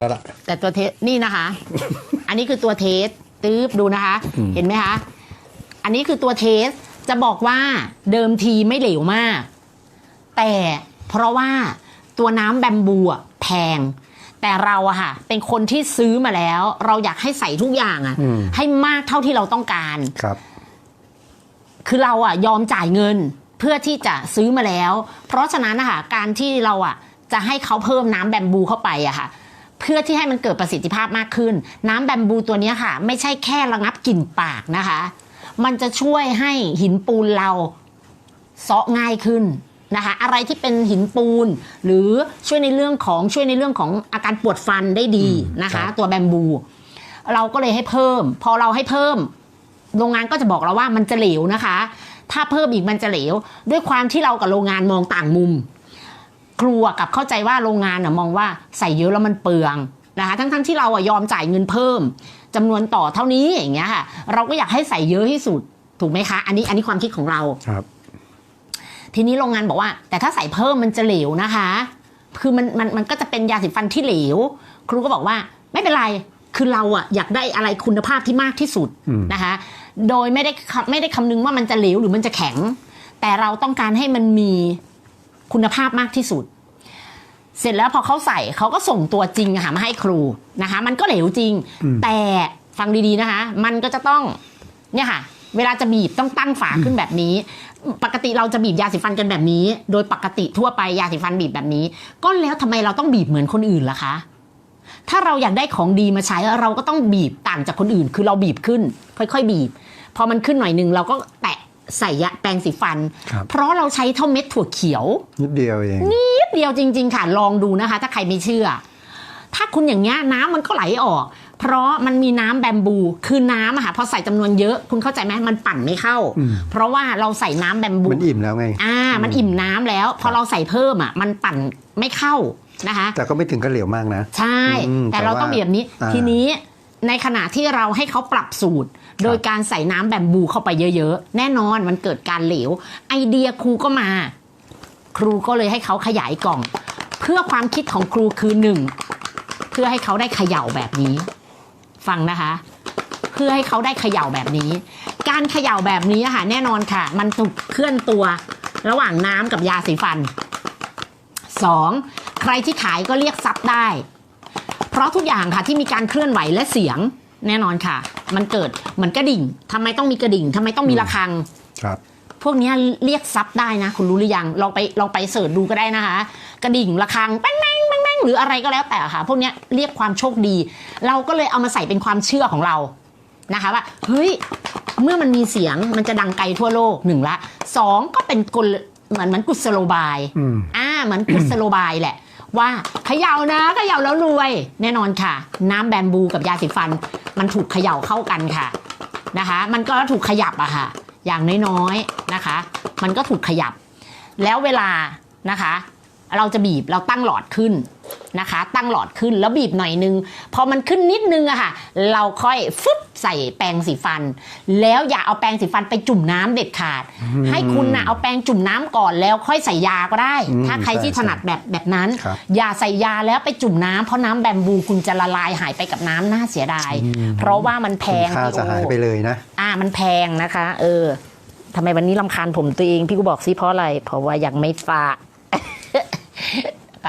แล้วล่ะ แต่ตัวเทสนี่นะคะ อันนี้คือตัวเทสตืบดูนะคะอืมเห็นไหมคะ อันนี้คือตัวเทสจะบอกว่าเดิมทีไม่เหลวมาก แต่เพราะว่าตัวน้ำแบมบูอะแพง แต่เราอะค่ะ เป็นคนที่ซื้อมาแล้ว เราอยากให้ใส่ทุกอย่างอะอืม ให้มากเท่าที่เราต้องการ ครับ คือเราอะยอมจ่ายเงินเพื่อที่จะซื้อมาแล้ว เพราะฉะนั้นนะคะการที่เราอะจะให้เขาเพิ่มน้ำแบมบูเข้าไปอะค่ะเพื่อที่ให้มันเกิดประสิทธิภาพมากขึ้น น้ำแบมบูตัวเนี้ยค่ะ ไม่ใช่แค่ระงับกลิ่นปากนะคะ มันจะช่วยให้หินปูนเราเซาะง่ายขึ้นนะคะอะไรที่เป็นหินปูน หรือช่วยในเรื่องของช่วยในเรื่องของอาการปวดฟันได้ดีนะครัคะบตัวแบมบู เราก็เลยให้เพิ่ม พอเราให้เพิ่ม โรงงานก็จะบอกเราว่ามันจะเหลวนะคะ ถ้าเพิ่มอีกมันจะเหลว ด้วยความที่เรากับโรงงานมองต่างมุม ครัวกับเข้าใจว่าโรงงานน่ะมองว่าใส่เยอะแล้วมันเปลืองนะคะทั้งๆที่เราอะยอมจ่ายเงินเพิ่มจำนวนต่อเท่านี้อย่างเงี้ยค่ะ เราก็อยากให้ใส่เยอะที่สุดถูกไหมคะ อันนี้อันนี้ความคิดของเราครับ ทีนี้โรงงานบอกว่า แต่ถ้าใส่เพิ่มมันจะเหลวนะคะ คือมันมันมันก็จะเป็นยาสีฟันที่เหลว ครูก็บอกว่าไม่เป็นไรคือเราอะอยากได้อะไรคุณภาพที่มากที่สุดอืมนะคะ โดยไม่ได้คไม่ได้คำนึงว่ามันจะเหลวหรือมันจะแข็ง แต่เราต้องการให้มันมีคุณภาพมากที่สุด เสร็จแล้วพอเขาใส่เขาก็ส่งตัวจริงอะค่ะมาให้ครูนะคะ มันก็เหลวจริงอืมแต่ฟังดีๆนะคะ มันก็จะต้องเนี่ยค่ะ เวลาจะบีบต้องตั้งฝาขึ้นแบบนี้ ปกติเราจะบีบยาสีฟันกันแบบนี้ โดยปกติทั่วไปยาสีฟันบีบแบบนี้ ก็แล้วทำไมเราต้องบีบเหมือนคนอื่นล่ะคะ ถ้าเราอยากได้ของดีมาใช้เราก็ต้องบีบต่างจากคนอื่น คือเราบีบขึ้น ค่อย ๆ บีบ พอมันขึ้นหน่อยหนึ่งเราก็แตะใส่ยาแปรงสีฟันครับเพราะเราใช้เท่าเม็ดถั่วเขียวนิดเดียวเองนิด เดียวจริง ๆ ค่ะลองดูนะคะ ถ้าใครไม่เชื่อ ถ้าคุณอย่างเงี้ยน้ำมันก็ไหลออก เพราะมันมีน้ำแบมบูคือน้ำอะค่ะพอใส่จำนวนเยอะคุณเข้าใจไหมมันปั่นไม่เข้าอืมเพราะว่าเราใส่น้ำแบมบูมันอิ่มแล้วไงอ่ามันอิ่มน้ำแล้ว พอเราใส่เพิ่มอะมันปั่นไม่เข้านะคะ แต่ก็ไม่ถึงกับเหลวมากนะ ใช่อืมแต่เราต้องแต่ว่าเบียบนี้อ่าทีนี้ในขณะที่เราให้เขาปรับสูตร โดยการใส่น้ำแบมบูเข้าไปเยอะๆ แน่นอนมันเกิดการเหลว ไอเดียครูก็มาค รูก็เลยให้เขาขยายกล่อง เพื่อความคิดของครูคือหนึ่งเพื่อให้เขาได้เขย่าแบบนี้ ฟังนะคะ เพื่อให้เขาได้เขย่าแบบนี้ การเขย่าแบบนี้ค่ะแน่นอนค่ะ มันถูกเคลื่อนตัวระหว่างน้ำกับยาสีฟันสองใครที่ขายก็เรียกซับได้ เพราะทุกอย่างค่ะที่มีการเคลื่อนไหวและเสียงแน่นอนค่ะ มันเกิดเหมือนกระดิ่งทำไมต้องมีกระดิ่งทำไมต้องมีระฆังครับ พวกเนี้ยเรียกซับได้นะ คุณรู้หรือยังลองไปลองไปเสิร์ชดูก็ได้นะคะ กระดิ่งระฆังแป้งแป้งแป้งแป้งหรืออะไรก็แล้วแต่ค่ะ พวกเนี้ยเรียกความโชคดี เราก็เลยเอามาใส่เป็นความเชื่อของเรานะคะว่าเฮ้ยเมื่อมันมีเสียงมันจะดังไกลทั่วโลกหนึ่งละสองก็เป็นกลเหมือนเหมือนกุศโลบายอืมอ่าเหมือนกุศโลบายแหละ ว่าเขย่านะเขย่าแล้วรวย แน่นอนค่ะ น้ำแบมบูกับยาสีฟัน มันถูกเขย่าเข้ากันค่ะนะคะ มันก็ถูกขยับอะค่ะ อย่างน้อยๆนะคะ มันก็ถูกขยับ แล้วเวลานะคะ เราจะบีบเราตั้งหลอดขึ้นนะคะ ตั้งหลอดขึ้นแล้วบีบหน่อยนึง พอมันขึ้นนิดนึงอะค่ะ เราค่อยฟึบใส่แปรงสีฟัน แล้วอย่าเอาแปรงสีฟันไปจุ่มน้ำเด็ดขาด ให้คุณนะเอาแปรงจุ่มน้ำก่อนแล้วค่อยใส่ยาก็ได้อืมถ้าใครที่ใช่ถนัดแบบแบบนั้นครับอย่าใส่ยาแล้วไปจุ่มน้ำเพราะน้ำแบมบูคุณจะละลายหายไปกับน้ำน่าเสียดาย เพราะว่ามันแพคุณงค่าพี่จะหายไปโอเลยนะอ่า มันแพงนะคะ เออทำไมวันนี้ลำคาญผมตัวเองพี่กูบอกซิเพราะอะไร เพราะว่ายังไม่สระ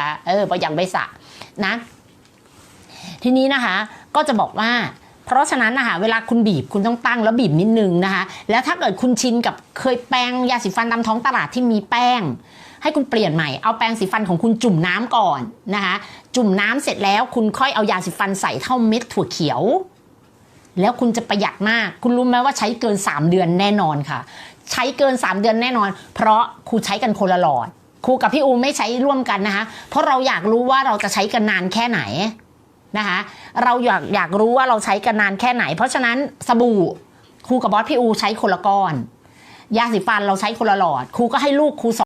ะเออเพราะยังไม่สระนะ ทีนี้นะคะ ก็จะบอกว่า เพราะฉะนั้นนะคะเวลาคุณบีบคุณต้องตั้งแล้วบีบนิดนึงนะคะ แล้วถ้าเกิดคุณชินกับเคยแปรงยาสีฟันตามท้องตลาดที่มีแป้งให้คุณเปลี่ยนใหม่ เอาแปรงสีฟันของคุณจุ่มน้ำก่อนนะคะ จุ่มน้ำเสร็จแล้วคุณค่อยเอายาสีฟันใส่เท่าเม็ดถั่วเขียว แล้วคุณจะประหยัดมาก คุณรู้ไหมว่าใช้เกิน 3 เดือนแน่นอนค่ะ ใช้เกิน 3 เดือนแน่นอน เพราะครูใช้กันคนละหลอดครูกับพี่อูไม่ใช้ร่วมกันนะคะ เพราะเราอยากรู้ว่าเราจะใช้กันนานแค่ไหนนะคะ เราอยากอยากรู้ว่าเราใช้กันนานแค่ไหน เพราะฉะนั้นสบู่ครูกับบอสพี่อูใช้คนละก้อน ยาสีฟันเราใช้คนละหลอดครูก็ให้ลูกครูสอน